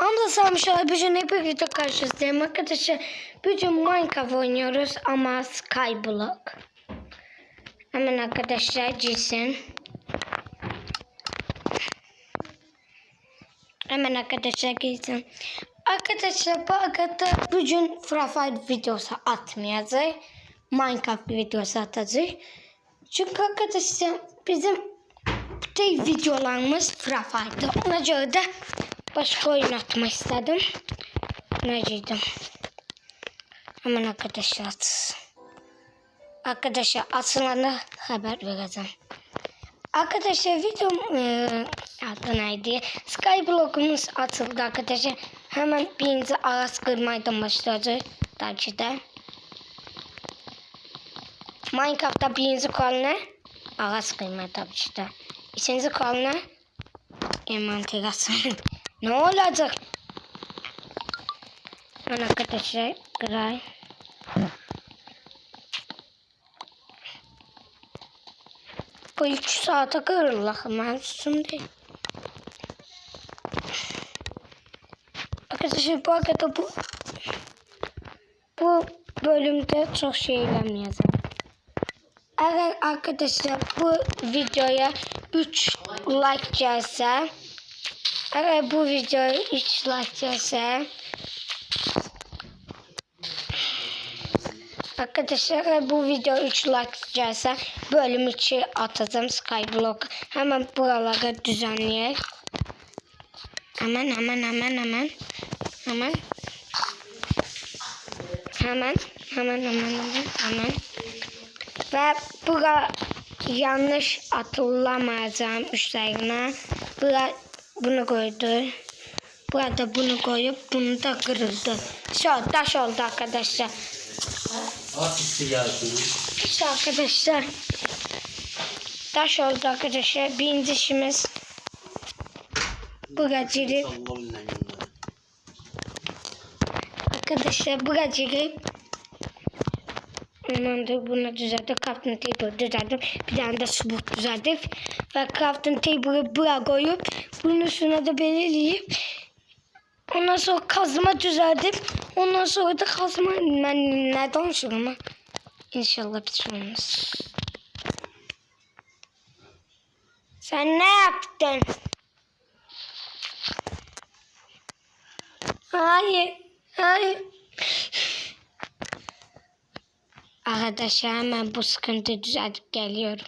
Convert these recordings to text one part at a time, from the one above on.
Ama sarmışlar bugün hep birlikte karşınızdayım arkadaşlar. Bugün Minecraft oynuyoruz ama Skyblock. Hemen arkadaşlar girsin. Hemen arkadaşlar girsin. Arkadaşlar bu arada bugün Fire videosu atmayacağız. Minecraft videosu atacağız. Çünkü arkadaşlar bizim tek videolarımız Fire'da. Ona göre de başka oyun atmak istedim. Neciydim? Hemen arkadaşlar at. Arkadaşlar atılana haber vereceğim. Arkadaşlar videom e, adı neydi? Skyblock'umuz atıldı arkadaşlar. Hemen birinci ağaç kırmaydan başlayacağız. Tabii de. Minecraft'ta birinci kol ne? Ağaç kırma tabii de. İkinci kol ne? Envanterasyon. Ne olacak? Ben arkadaşlar kıray. Bu üç saate kırılır. Ben şimdi. Arkadaşlar bu arada bu bu bölümde çok şey eləməyəcəm. Eğer arkadaşlar bu videoya 3 like gelse eğer bu videoya 3 like gelse Arkadaşlar eğer bu video 3 like gelse bölüm 2 atacağım Skyblock. Hemen buraları düzenleyek. Hemen hemen hemen hemen. Hemen. Hemen. Hemen hemen hemen hemen. Ve bura yanlış atılamayacağım üstlerine. Bura bunu koydu. Burada bunu koyup bunu da kırıldı. Şu taş oldu arkadaşlar. İşte arkadaşlar. Taş oldu arkadaşlar. Birinci işimiz. Allah'ın yanında. Arkadaşlar buracılık. Ondan da bunu düzelttim. Crafting table düzelttim. Bir tane de subuk düzelttim. Ve crafting table'ı buraya koyup bunun üstüne de belirleyip ondan sonra kazma düzelttim. Ondan sonra da kazma ben ne danışıyorum ha? İnşallah bir şey. Sen ne yaptın? Hayır. Hayır. Arkadaşlar hemen bu sıkıntıyı düzeltip geliyorum.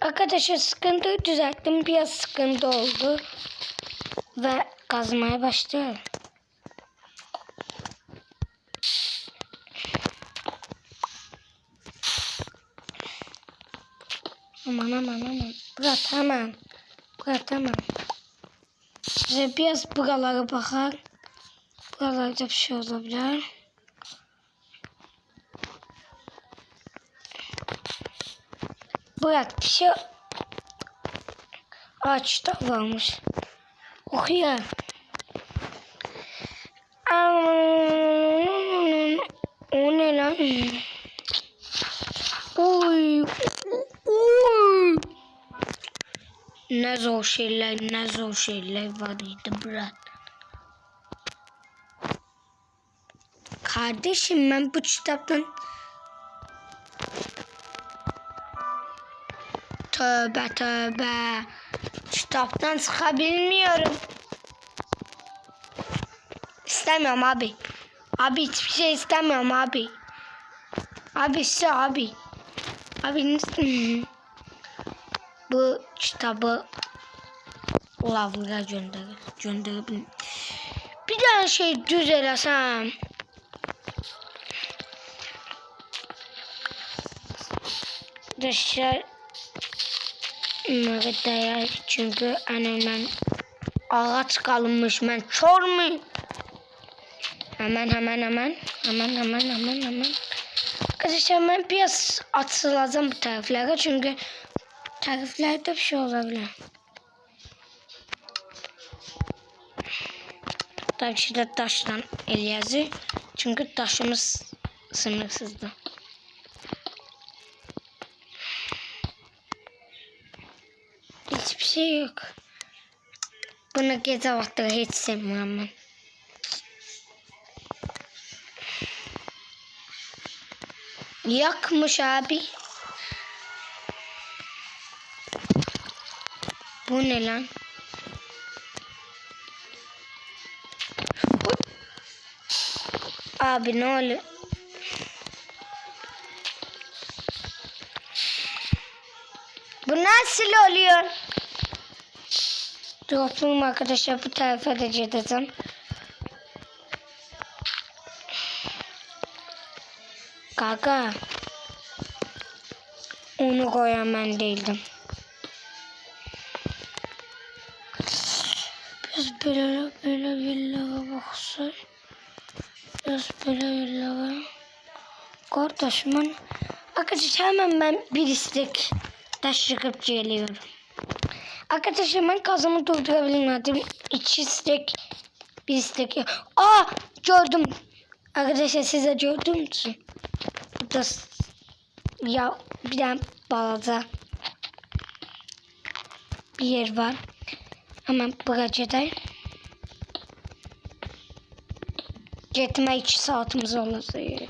Arkadaşlar sıkıntıyı düzelttim. Biraz sıkıntı oldu. Ve kazmaya başlıyorum. Aman aman aman. Bırak hemen. Bırak hemen. Size biraz buralara bakar. Buralarda bir şey olabilir. Bırak bir şey ağaçta varmış. Okuyor. O ne lan? Oy. Oy. Ne zor şeyler, ne zor şeyler var idi bırak. Kardeşim ben bu kitaptan Tövbe tövbe. Kitaptan çıkabilmiyorum. İstemiyorum abi. Abi hiçbir şey istemiyorum abi. Abi işte abi. Abi bu kitabı lavlığa gönder gönderebilirim. Bir tane şey düzelesem. Dışarı Mırıdaya çünkü annemden ağaç kalınmış ben çor mu? Hemen hemen hemen hemen hemen hemen hemen. Arkadaşlar ben biraz atılacağım bu tariflere çünkü tariflerde bir şey olabilir. Tabii ki de taştan el yazı. Çünkü taşımız sınırsızdı. Hiçbir şey yok. Bunu gece vakti hiç sevmiyorum ben. Yakmış abi. Bu ne lan? Abi ne oluyor? Bu nasıl oluyor? Drop'um arkadaşlar bu tarafa da gideceğim. Kaka. Onu koyan ben değildim. Biz böyle böyle villaya baksak. Biz böyle villaya. Kardeşim ben... Arkadaşlar hemen ben bir istek taş çıkıp geliyorum. Arkadaşlar ben kazımı durdurabilmedim. İki istek, bir istek. Aa gördüm. Arkadaşlar size gördüm için. Burada ya bir tane balada bir yer var. Hemen bırakacağım. Gitme iki saatimiz olursa yeri.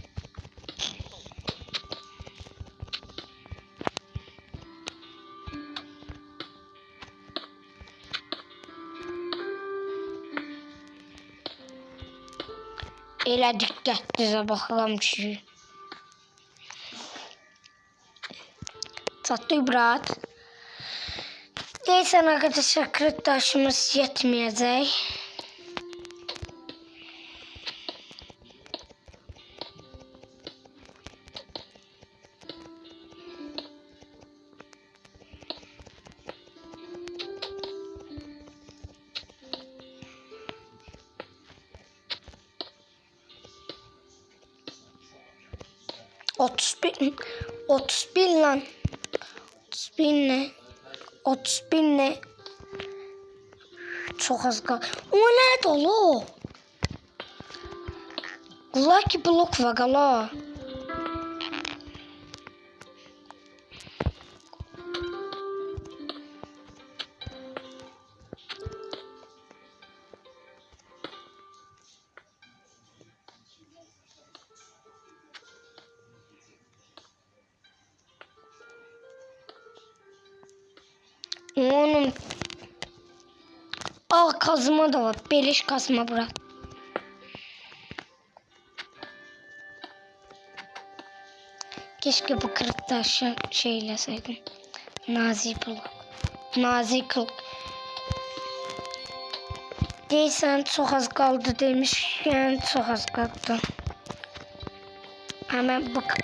Elə diqqətli baxıram ki. Çatdı brat. Deyirsən arkadaşlar kırık taşımız yetmeyecek. Otuz bin, otuz bin lan. Otuz bin ne? Otuz bin ne? Çok az kal. O ne dolu? Lucky block var gala. Al kazma da var. Beleş kazma bırak. Keşke bu kırık taşı şeyleseydim. Nazik blok. Nazik kılık. Değilsen çok az kaldı demişken çok az kaldı. Hemen bak.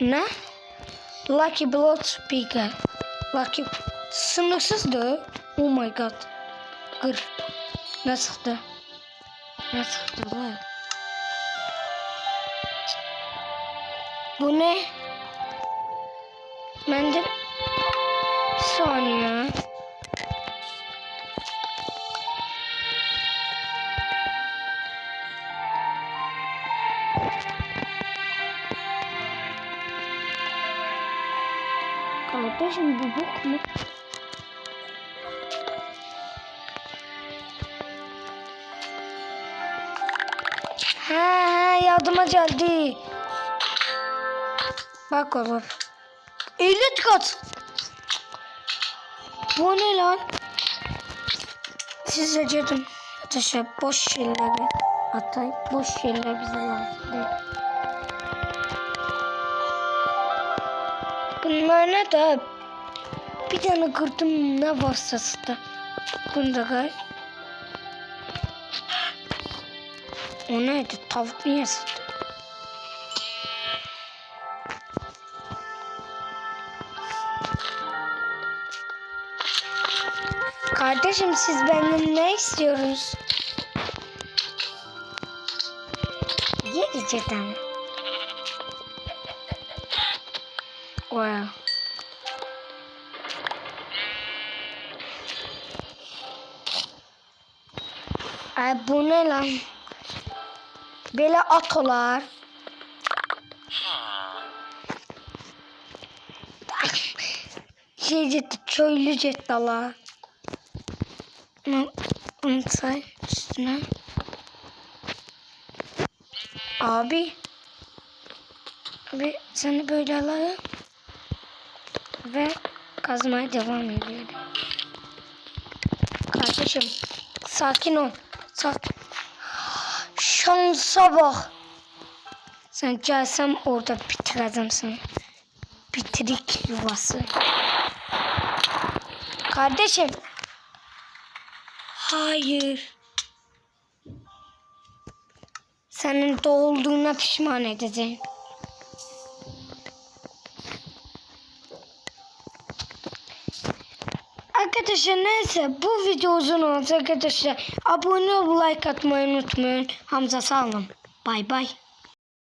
Ne? Lucky Blood Speaker. Lucky sınırsızdı. Oh my god. Kır. Ne çıktı? Ne çıktı lan? Bu ne? Ben de bir saniye. Kardeşim bu bok mu? Ha yardıma geldi. Bak oğlum. 50 kat. Bu ne lan? Size dedim. Arkadaşlar boş şeyleri atayım. Boş şeyler bize lazım değil. Bunlar ne de? Bir tane kırdım ne varsa da. Bunda gay. O neydi? Tavuk niye sıktı? Kardeşim siz benden ne istiyorsunuz? Gerçekten. Wow. Ay bu ne lan? Böyle atolar. Şey ciddi, köylü ciddalar. Bunu, bunu say üstüne. Abi. Abi seni böyle alayım. Ve kazmaya devam ediyorum. Kardeşim sakin ol. Sakin. Şansa bak. Sen gelsem orada bitireceğim seni. Bitirik yuvası. Kardeşim. Hayır. Senin doğulduğuna pişman edeceğim. Arkadaşlar neyse bu video uzun olacak arkadaşlar. Abone ol like atmayı unutmayın. Hamza sağ olun. Bay bay.